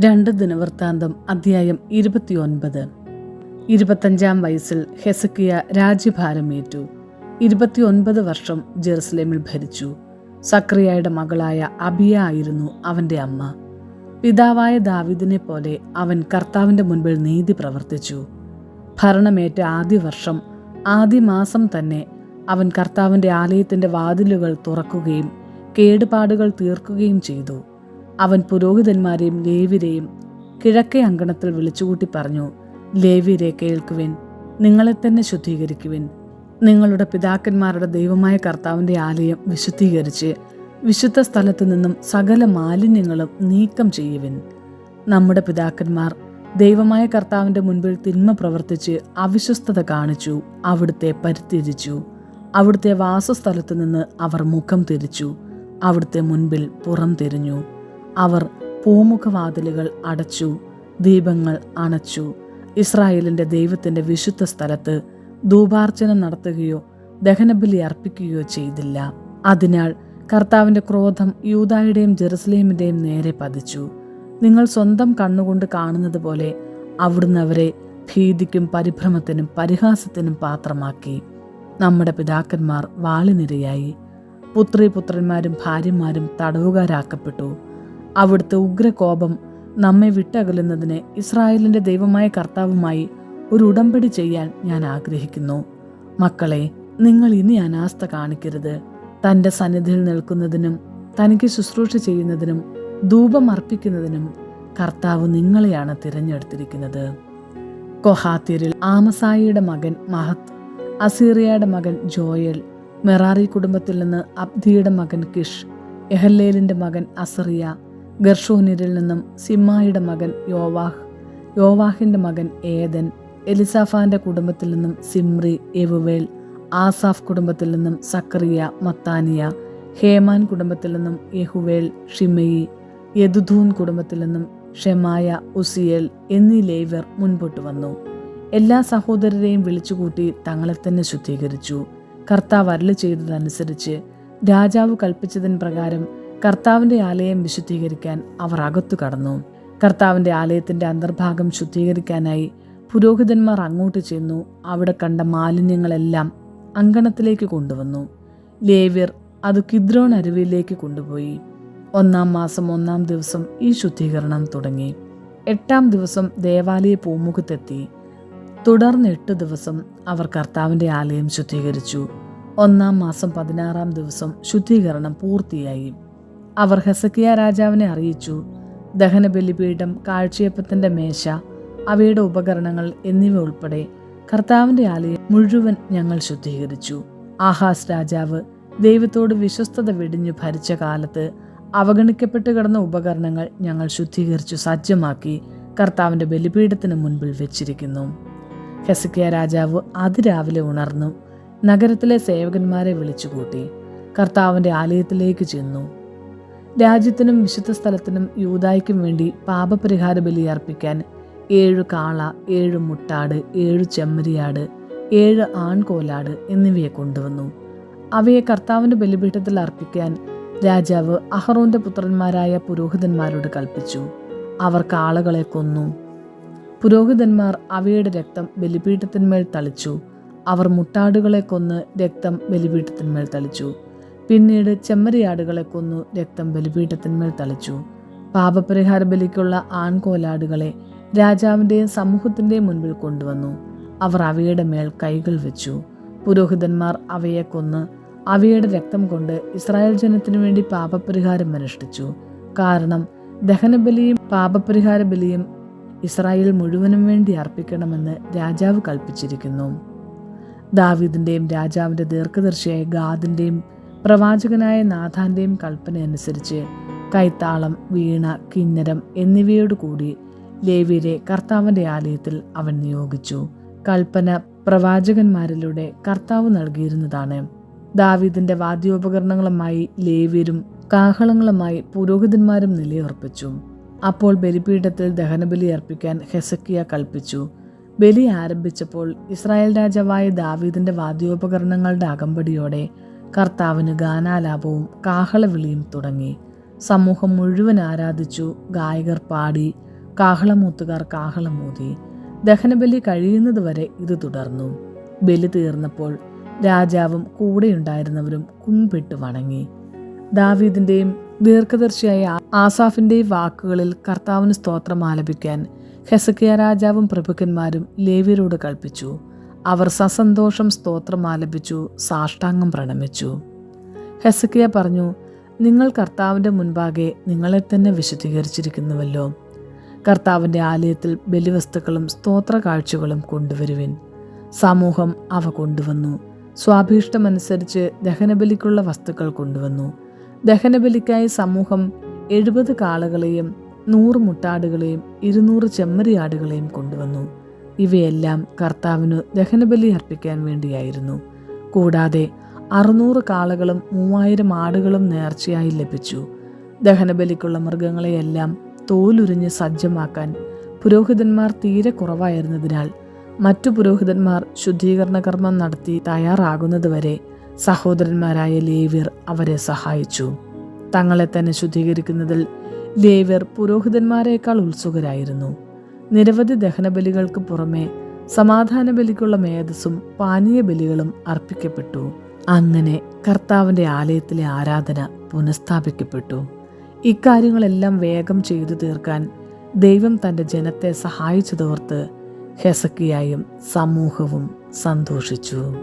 രണ്ട് ദിനവൃത്താന്തം അധ്യായം ഇരുപത്തിയൊൻപത്. ഇരുപത്തഞ്ചാം വയസ്സിൽ ഹെസക്കിയ രാജ്യഭാരമേറ്റു. ഇരുപത്തിയൊൻപത് വർഷം ജെറുസലേമിൽ ഭരിച്ചു. സക്രിയയുടെ മകളായ അബിയ ആയിരുന്നു അവന്റെ അമ്മ. പിതാവായ ദാവിദിനെ പോലെ അവൻ കർത്താവിന്റെ മുൻപിൽ നീതി പ്രവർത്തിച്ചു. ഭരണമേറ്റ ആദ്യ വർഷം ആദ്യ മാസം തന്നെ അവൻ കർത്താവിന്റെ ആലയത്തിന്റെ വാതിലുകൾ തുറക്കുകയും കേടുപാടുകൾ തീർക്കുകയും ചെയ്തു. പുരോഹിതന്മാരെയും ലേവിരെയും കിഴക്കേ അങ്കണത്തിൽ വിളിച്ചുകൂട്ടി പറഞ്ഞു ലേവിരെ കേൾക്കുവിൻ നിങ്ങളെ തന്നെ ശുദ്ധീകരിക്കുവിൻ. നിങ്ങളുടെ പിതാക്കന്മാരുടെ ദൈവമായ കർത്താവിന്റെ ആലയം വിശുദ്ധീകരിച്ച് വിശുദ്ധ സ്ഥലത്തു നിന്നും സകല മാലിന്യങ്ങളും നീക്കം ചെയ്യുവിൻ. നമ്മുടെ പിതാക്കന്മാർ ദൈവമായ കർത്താവിന്റെ മുൻപിൽ തിന്മ പ്രവർത്തിച്ച് അവിശ്വസ്തത കാണിച്ചു അവിടുത്തെ പരിത്യജിച്ചു. അവിടുത്തെ വാസസ്ഥലത്തു നിന്ന് അവർ മുഖം തിരിച്ചു അവിടുത്തെ മുൻപിൽ പുറം തിരിഞ്ഞു. അവർ പൂമുഖവാതിലുകൾ അടച്ചു ദീപങ്ങൾ അണച്ചു. ഇസ്രായേലിന്റെ ദൈവത്തിന്റെ വിശുദ്ധ സ്ഥലത്ത് ധൂപാർച്ചന നടത്തുകയോ ദഹനബലി അർപ്പിക്കുകയോ ചെയ്തില്ല. അതിനാൽ കർത്താവിന്റെ ക്രോധം യൂതായുടെയും ജെറുസലേമിന്റെയും നേരെ പതിച്ചു. നിങ്ങൾ സ്വന്തം കണ്ണുകൊണ്ട് കാണുന്നത് പോലെ അവിടുന്ന് അവരെ ഭീതിക്കും പരിഭ്രമത്തിനും പരിഹാസത്തിനും പാത്രമാക്കി. നമ്മുടെ പിതാക്കന്മാർ വാളിനിരയായി. പുത്രി പുത്രന്മാരും ഭാര്യമാരും തടവുകാരാക്കപ്പെട്ടു. അവിടുത്തെ ഉഗ്രകോപം നമ്മെ വിട്ടകലുന്നതിന് ഇസ്രായേലിന്റെ ദൈവമായ കർത്താവുമായി ഒരു ഉടമ്പടി ചെയ്യാൻ ഞാൻ ആഗ്രഹിക്കുന്നു. മക്കളെ നിങ്ങൾ ഇനി അനാസ്ഥ കാണിക്കരുത്. തന്റെ സന്നിധിയിൽ നിൽക്കുന്നതിനും തനിക്ക് ശുശ്രൂഷ ചെയ്യുന്നതിനും ധൂപം അർപ്പിക്കുന്നതിനും കർത്താവ് നിങ്ങളെയാണ് തിരഞ്ഞെടുത്തിരിക്കുന്നത്. കൊഹാത്തിരിൽ ആമസായിയുടെ മകൻ മഹത്ത് അസീറിയയുടെ മകൻ ജോയൽ മെറാറി കുടുംബത്തിൽ നിന്ന് അബ്ദിയുടെ മകൻ കിഷ് എഹല്ലേലിന്റെ മകൻ അസറിയ ഗർഷോനിരിൽ നിന്നും സിമ്മായുടെ മകൻ യോവാഹ്. യോവാഹിന്റെ മകൻ ഏദൻ. എലിസാഫാന്റെ കുടുംബത്തിൽ നിന്നും സിമ്രി എവുവേൽ ആസാഫ് കുടുംബത്തിൽ നിന്നും സക്കറിയ മത്താനിയ. ഹേമാൻ കുടുംബത്തിൽ നിന്നും യഹുവേൽ ഷിമയി. യദുധൂൻ കുടുംബത്തിൽ നിന്നും ഷെമായ ഉസിയേൽ എന്നീ ലേവർ മുൻപോട്ട് വന്നു. എല്ലാ സഹോദരരെയും വിളിച്ചുകൂട്ടി തങ്ങളെ തന്നെ ശുദ്ധീകരിച്ചു. കർത്താവ് അരളി ചെയ്തതനുസരിച്ച് രാജാവ് കൽപ്പിച്ചതിന് പ്രകാരം കർത്താവിന്റെ ആലയം വിശുദ്ധീകരിക്കാൻ അവർ അകത്തു കടന്നു. കർത്താവിന്റെ ആലയത്തിന്റെ അന്തർഭാഗം ശുദ്ധീകരിക്കാനായി പുരോഹിതന്മാർ അങ്ങോട്ട് ചെന്നു അവിടെ കണ്ട മാലിന്യങ്ങളെല്ലാം അങ്കണത്തിലേക്ക് കൊണ്ടുവന്നു. ലേവ്യർ അത് കിദ്രോൺ അരുവിയിലേക്ക് കൊണ്ടുപോയി. ഒന്നാം മാസം ഒന്നാം ദിവസം ഈ ശുദ്ധീകരണം തുടങ്ങി. എട്ടാം ദിവസം ദേവാലയ പൂമുഖത്തെത്തി. തുടർന്ന് എട്ട് ദിവസം അവർ കർത്താവിന്റെ ആലയം ശുദ്ധീകരിച്ചു. ഒന്നാം മാസം പതിനാറാം ദിവസം ശുദ്ധീകരണം പൂർത്തിയായി. അവർ ഹെസക്കിയ രാജാവിനെ അറിയിച്ചു. ദഹന ബലിപീഠം കാഴ്ചയപ്പത്തിന്റെ മേശ അവയുടെ ഉപകരണങ്ങൾ എന്നിവ ഉൾപ്പെടെ കർത്താവിന്റെ ആലയം മുഴുവൻ ഞങ്ങൾ ശുദ്ധീകരിച്ചു. ആഹാസ് രാജാവ് ദൈവത്തോട് വിശ്വസ്തത വെടിഞ്ഞു ഭരിച്ച കാലത്ത് അവഗണിക്കപ്പെട്ട് കിടന്ന ഉപകരണങ്ങൾ ഞങ്ങൾ ശുദ്ധീകരിച്ചു സജ്ജമാക്കി കർത്താവിന്റെ ബലിപീഠത്തിന് മുൻപിൽ വെച്ചിരിക്കുന്നു. ഹെസക്കിയ രാജാവ് അതിരാവിലെ ഉണർന്നു നഗരത്തിലെ സേവകന്മാരെ വിളിച്ചുകൂട്ടി കർത്താവിന്റെ ആലയത്തിലേക്ക് ചെന്നു. രാജ്യത്തിനും വിശുദ്ധ സ്ഥലത്തിനും യൂതായ്ക്കും വേണ്ടി പാപപരിഹാര ബലി അർപ്പിക്കാൻ ഏഴു കാള ഏഴു മുട്ടാട് ഏഴു ചെമ്മരിയാട് ഏഴ് ആൺകോലാട് എന്നിവയെ കൊണ്ടുവന്നു. അവയെ കർത്താവിന്റെ ബലിപീഠത്തിൽ അർപ്പിക്കാൻ രാജാവ് അഹറോന്റെ പുത്രന്മാരായ പുരോഹിതന്മാരോട് കൽപ്പിച്ചു. അവർ കാളകളെ കൊന്നു. പുരോഹിതന്മാർ അവയുടെ രക്തം ബലിപീഠത്തിന്മേൽ തളിച്ചു. അവർ മുട്ടാടുകളെ കൊന്ന് രക്തം ബലിപീഠത്തിന്മേൽ തളിച്ചു. പിന്നീട് ചെമ്മരിയാടുകളെ കൊന്നു രക്തം ബലിപീഠത്തിന്മേൽ തളിച്ചു. പാപപരിഹാര ബലിക്കുള്ള ആൺകോലാടുകളെ രാജാവിന്റെയും സമൂഹത്തിന്റെയും മുൻപിൽ കൊണ്ടുവന്നു. അവർ അവയുടെ മേൽ കൈകൾ വെച്ചു. പുരോഹിതന്മാർ അവയെ കൊന്ന് അവയുടെ രക്തം കൊണ്ട് ഇസ്രായേൽ ജനത്തിനു വേണ്ടി പാപപരിഹാരം അനുഷ്ഠിച്ചു. കാരണം ദഹനബലിയും പാപപരിഹാര ബലിയും ഇസ്രായേൽ മുഴുവനും വേണ്ടി അർപ്പിക്കണമെന്ന് രാജാവ് കൽപ്പിച്ചിരിക്കുന്നു. ദാവീദിന്റെയും രാജാവിന്റെ ദീർഘദർശിയായ ഗാദിന്റെയും പ്രവാചകനായ നാഥാന്റെയും കൽപ്പന അനുസരിച്ച് കൈത്താളം വീണ കിന്നരം എന്നിവയോട് കൂടി ലേവിയരെ കർത്താവിന്റെ ആലയത്തിൽ അവൻ നിയോഗിച്ചു. കൽപ്പന പ്രവാചകന്മാരിലൂടെ കർത്താവ് നൽകിയിരുന്നതാണ്. ദാവീദിന്റെ വാദ്യോപകരണങ്ങളുമായി ലേവ്യരും കാഹളങ്ങളുമായി പുരോഹിതന്മാരും നിലയുറപ്പിച്ചു. അപ്പോൾ ബലിപീഠത്തിൽ ദഹനബലി അർപ്പിക്കാൻ ഹെസക്കിയ കൽപ്പിച്ചു. ബലി ആരംഭിച്ചപ്പോൾ ഇസ്രായേൽ രാജാവായ ദാവീദിന്റെ വാദ്യോപകരണങ്ങളുടെ അകമ്പടിയോടെ കർത്താവിന് ഗാനാലാപവും കാഹളവിളിയും തുടങ്ങി. സമൂഹം മുഴുവൻ ആരാധിച്ചു ഗായകർ പാടി കാഹളമൂത്തുകാർ കാഹളമൂതി ദഹനബലി കഴിയുന്നത് വരെ ഇത് തുടർന്നു. ബലി തീർന്നപ്പോൾ രാജാവും കൂടെയുണ്ടായിരുന്നവരും കുമ്പിട്ട് വണങ്ങി. ദാവീദിന്റെയും ദീർഘദർശിയായ ആസാഫിന്റെയും വാക്കുകളിൽ കർത്താവിന് സ്തോത്രം ആലപിക്കാൻ ഹെസക്കിയ രാജാവും പ്രഭുക്കന്മാരും ലേവിയരോട് കൽപ്പിച്ചു. അവർ സസന്തോഷം സ്തോത്രം ആലപിച്ചു സാഷ്ടാംഗം പ്രണമിച്ചു. ഹെസക്കിയ പറഞ്ഞു നിങ്ങൾ കർത്താവിന്റെ മുൻപാകെ നിങ്ങളെ തന്നെ വിശദീകരിച്ചിരിക്കുന്നുവല്ലോ കർത്താവിന്റെ ആലയത്തിൽ ബലിവസ്തുക്കളും സ്തോത്ര കാഴ്ചകളും കൊണ്ടുവരുവിൻ. സമൂഹം അവ കൊണ്ടുവന്നു. സ്വാഭീഷ്ടമനുസരിച്ച് ദഹനബലിക്കുള്ള വസ്തുക്കൾ കൊണ്ടുവന്നു. ദഹനബലിക്കായി സമൂഹം എഴുപത് കാളകളെയും നൂറ് മുട്ടാടുകളെയും ഇരുന്നൂറ് ചെമ്മരിയാടുകളെയും കൊണ്ടുവന്നു. ഇവയെല്ലാം കർത്താവിന് ദഹനബലി അർപ്പിക്കാൻ വേണ്ടിയായിരുന്നു. കൂടാതെ അറുന്നൂറ് കാളകളും മൂവായിരം ആടുകളും നേർച്ചയായി ലഭിച്ചു. ദഹനബലിക്കുള്ള മൃഗങ്ങളെയെല്ലാം തോലുരിഞ്ഞ് സജ്ജമാക്കാൻ പുരോഹിതന്മാർ തീരെ കുറവായിരുന്നതിനാൽ മറ്റു പുരോഹിതന്മാർ ശുദ്ധീകരണ കർമ്മം നടത്തി തയ്യാറാകുന്നതുവരെ സഹോദരന്മാരായ ലേവ്യർ അവരെ സഹായിച്ചു. തങ്ങളെ തന്നെ ശുദ്ധീകരിക്കുന്നതിൽ ലേവ്യർ പുരോഹിതന്മാരെക്കാൾ ഉത്സുകരായിരുന്നു. നിരവധി ദഹനബലികൾക്ക് പുറമെ സമാധാന ബലിക്കുള്ള മേധസ്സും പാനീയ ബലികളും അർപ്പിക്കപ്പെട്ടു. അങ്ങനെ കർത്താവിന്റെ ആലയത്തിലെ ആരാധന പുനഃസ്ഥാപിക്കപ്പെട്ടു. ഇക്കാര്യങ്ങളെല്ലാം വേഗം ചെയ്തു തീർക്കാൻ ദൈവം തന്റെ ജനത്തെ സഹായിച്ചതോർത്ത് ഹെസക്കിയായും സമൂഹവും സന്തോഷിച്ചു.